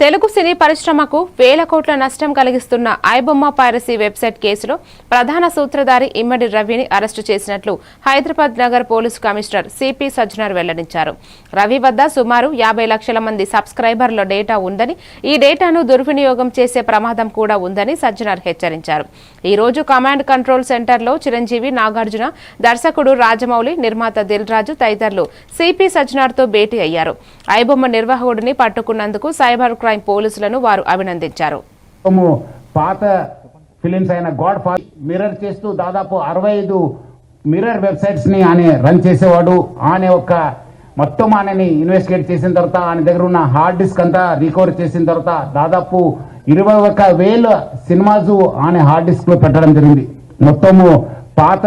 తెలుగు సినీ పరిశ్రమకు వేల కోట్ల నష్టం కలిగిస్తున్న ఐబొమ్మ పైరసీ వెబ్సైట్ కేసులో ప్రధాన సూత్రధారి ఇమ్మడి రవిని అరెస్టు చేసినట్లు హైదరాబాద్ నగర్ పోలీసు కమిషనర్ సిపి సజ్జనర్ వెల్లడించారు. రవి వద్ద సుమారు యాభై లక్షల మంది సబ్స్క్రైబర్ల డేటా ఉందని ఈ డేటాను దుర్వినియోగం చేసే ప్రమాదం కూడా ఉందని సజ్జనర్ హెచ్చరించారు. ఈ రోజు కమాండ్ కంట్రోల్ సెంటర్లో చిరంజీవి నాగార్జున దర్శకుడు రాజమౌళి నిర్మాత దిల్ రాజు తదితరులు సిపి సజ్జనార్తో భేటీ అయ్యారు. ఐబొమ్మ నిర్వాహకుడిని పట్టుకున్నందుకు సైబర్ క్రైమ్ పోలీసులను వారు అభినందించారు. మొత్తము పాత ఫిలిమ్స్ అయిన గాడ్ ఫాల్ మిర్రర్ చేస్తూ దాదాపు అరవై ఐదు మిర్రర్ వెబ్సైట్స్ని ఆయన రన్ చేసేవాడు. ఆయన ఒక మొత్తం ఆయనని ఇన్వెస్టిగేట్ చేసిన తర్వాత ఆయన దగ్గర ఉన్న హార్డ్ డిస్క్ అంతా రికవర్ చేసిన తర్వాత దాదాపు ఇరవై ఒక వేల సినిమాస్ ఆయన హార్డ్ డిస్క్లో పెట్టడం జరిగింది. మొత్తము పాత